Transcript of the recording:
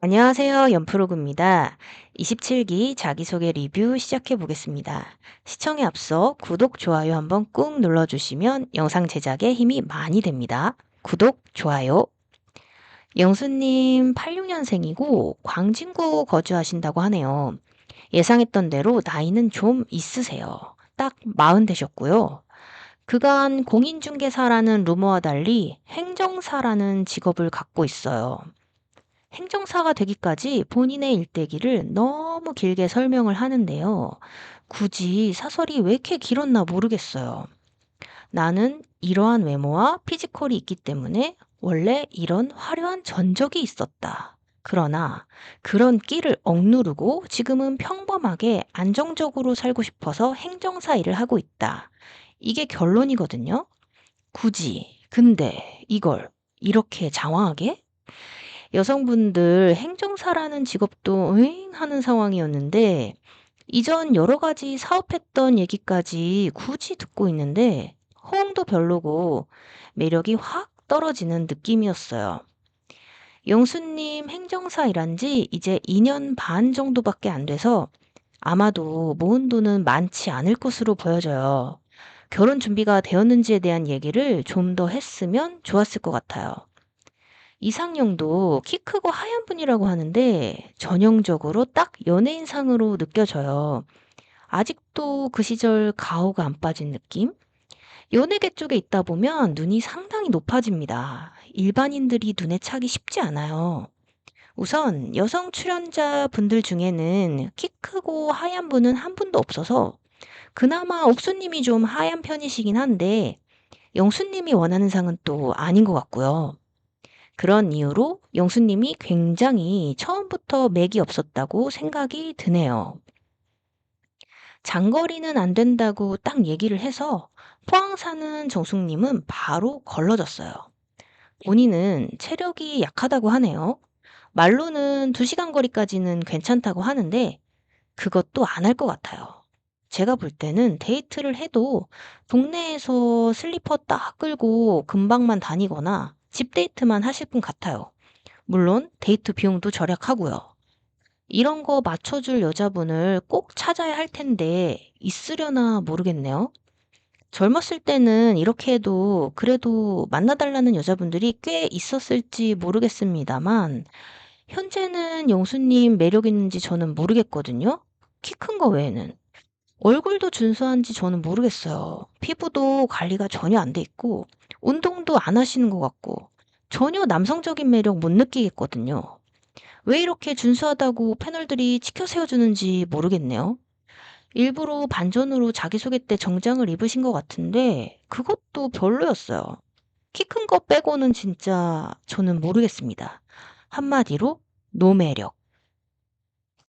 안녕하세요. 연프로그입니다. 27기 자기소개 리뷰 시작해 보겠습니다. 시청에 앞서 구독, 좋아요 한번 꾹 눌러주시면 영상 제작에 힘이 많이 됩니다. 구독, 좋아요. 영수님 86년생이고 광진구 거주하신다고 하네요. 예상했던 대로 나이는 좀 있으세요. 딱 마흔 되셨고요. 그간 공인중개사라는 루머와 달리 행정사라는 직업을 갖고 있어요. 행정사가 되기까지 본인의 일대기를 너무 길게 설명을 하는데요. 굳이 사설이 왜 이렇게 길었나 모르겠어요. 나는 이러한 외모와 피지컬이 있기 때문에 원래 이런 화려한 전적이 있었다. 그러나 그런 끼를 억누르고 지금은 평범하게 안정적으로 살고 싶어서 행정사 일을 하고 있다. 이게 결론이거든요. 굳이, 근데 이걸 이렇게 장황하게? 여성분들 행정사라는 직업도 으잉 하는 상황이었는데 이전 여러 가지 사업했던 얘기까지 굳이 듣고 있는데 호응도 별로고 매력이 확 떨어지는 느낌이었어요. 영수님 행정사 일한 지 이제 2년 반 정도밖에 안 돼서 아마도 모은 돈은 많지 않을 것으로 보여져요. 결혼 준비가 되었는지에 대한 얘기를 좀 더 했으면 좋았을 것 같아요. 이상형도 키 크고 하얀 분이라고 하는데 전형적으로 딱 연예인상으로 느껴져요. 아직도 그 시절 가오가 안 빠진 느낌? 연예계 쪽에 있다 보면 눈이 상당히 높아집니다. 일반인들이 눈에 차기 쉽지 않아요. 우선 여성 출연자 분들 중에는 키 크고 하얀 분은 한 분도 없어서 그나마 옥수님이 좀 하얀 편이시긴 한데 영수님이 원하는 상은 또 아닌 것 같고요. 그런 이유로 영수님이 굉장히 처음부터 맥이 없었다고 생각이 드네요. 장거리는 안 된다고 딱 얘기를 해서 포항 사는 정숙님은 바로 걸러졌어요. 본인은 체력이 약하다고 하네요. 말로는 2시간 거리까지는 괜찮다고 하는데 그것도 안 할 것 같아요. 제가 볼 때는 데이트를 해도 동네에서 슬리퍼 딱 끌고 금방만 다니거나 집 데이트만 하실 분 같아요. 물론 데이트 비용도 절약하고요. 이런 거 맞춰줄 여자분을 꼭 찾아야 할 텐데 있으려나 모르겠네요. 젊었을 때는 이렇게 해도 그래도 만나달라는 여자분들이 꽤 있었을지 모르겠습니다만 현재는 영수님 매력 있는지 저는 모르겠거든요. 키 큰 거 외에는. 얼굴도 준수한지 저는 모르겠어요. 피부도 관리가 전혀 안 돼 있고 운동도 안 하시는 것 같고 전혀 남성적인 매력 못 느끼겠거든요. 왜 이렇게 준수하다고 패널들이 치켜 세워주는지 모르겠네요. 일부러 반전으로 자기소개 때 정장을 입으신 것 같은데 그것도 별로였어요. 키 큰 거 빼고는 진짜 저는 모르겠습니다. 한마디로 노매력.